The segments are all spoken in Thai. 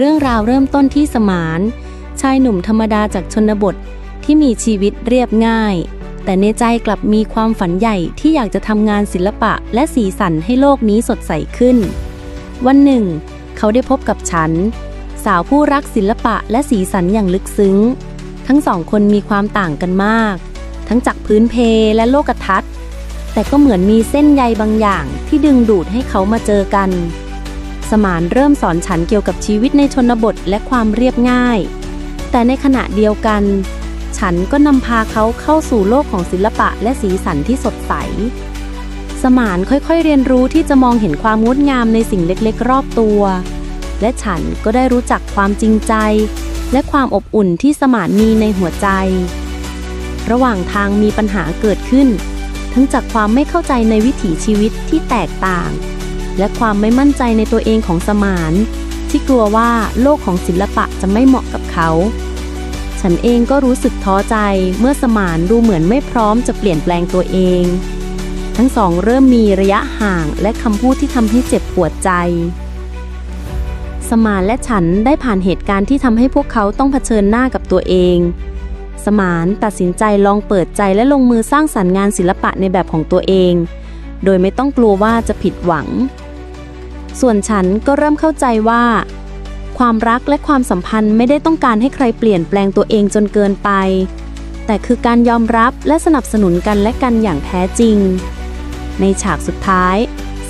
เรื่องราวเริ่มต้นที่สมาน ชายหนุ่มธรรมดาจากชนบทที่มีชีวิตเรียบง่าย แต่ในใจกลับมีความฝันใหญ่ที่อยากจะทำงานศิลปะและสีสันให้โลกนี้สดใสขึ้น วันหนึ่ง เขาได้พบกับฉัน สาวผู้รักศิลปะและสีสันอย่างลึกซึ้ง ทั้งสองคนมีความต่างกันมาก ทั้งจากพื้นเพและโลกทัศน์แต่ก็เหมือนมีเส้นใยบางอย่างที่ดึงดูดให้เขามาเจอกัน สมานเริ่มสอนฉันเกี่ยวกับชีวิตในชนบทและความเรียบง่าย แต่ในขณะเดียวกัน ฉันก็นำพาเขาเข้าสู่โลกของศิลปะและสีสันที่สดใส สมานค่อยๆเรียนรู้ที่จะมองเห็นความงดงามในสิ่งเล็กๆ รอบตัว และฉันก็ได้รู้จักความจริงใจ และความอบอุ่นที่สมานมีในหัวใจ ระหว่างทางมีปัญหาเกิดขึ้น ทั้งจากความไม่เข้าใจในวิถีชีวิตที่แตกต่าง และความไม่มั่นใจในตัวเองของสมาน ที่กลัวว่าโลกของศิลปะจะไม่เหมาะกับเขา ฉันเองก็รู้สึกท้อใจเมื่อสมานดูเหมือนไม่พร้อมจะเปลี่ยนแปลงตัวเอง ทั้งสองเริ่มมีระยะห่างและคำพูดที่ทำให้เจ็บปวดใจ สมานและฉันได้ผ่านเหตุการณ์ที่ทำให้พวกเขาต้องเผชิญหน้ากับตัวเองสมานตัดสินใจลองเปิดใจและลงมือสร้างสรรค์งานศิลปะในแบบของตัวเอง โดยไม่ต้องกลัวว่าจะผิดหวัง ส่วนฉันก็เริ่มเข้าใจว่า ความรักและความสัมพันธ์ไม่ได้ต้องการให้ใครเปลี่ยนแปลงตัวเองจนเกินไป แต่คือการยอมรับและสนับสนุนกันและกันอย่างแท้จริง ในฉากสุดท้าย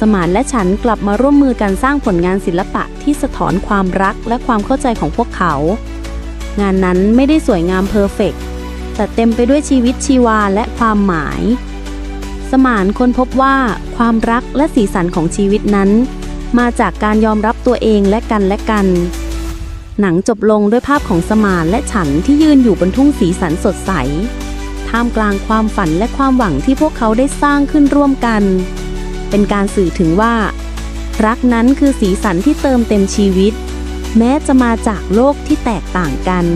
สมานและฉันกลับมาร่วมมือกันสร้างผลงานศิลปะที่สะท้อนความรักและความเข้าใจของพวกเขา งานนั้นไม่ได้สวยงามเพอร์เฟกต์แต่เต็มไปด้วยชีวิตชีวาและความหมาย สมานค้นพบว่าความรักและสีสันของชีวิตนั้น มาจากการยอมรับตัวเองและกันและกัน หนังจบลงด้วยภาพของสมานและฉันที่ยืนอยู่บนทุ่งสีสันสดใส ท่ามกลางความฝันและความหวังที่พวกเขาได้สร้างขึ้นร่วมกัน เป็นการสื่อถึงว่า รักนั้นคือสีสันที่เติมเต็มชีวิต แม้จะมาจากโลกที่แตกต่างกัน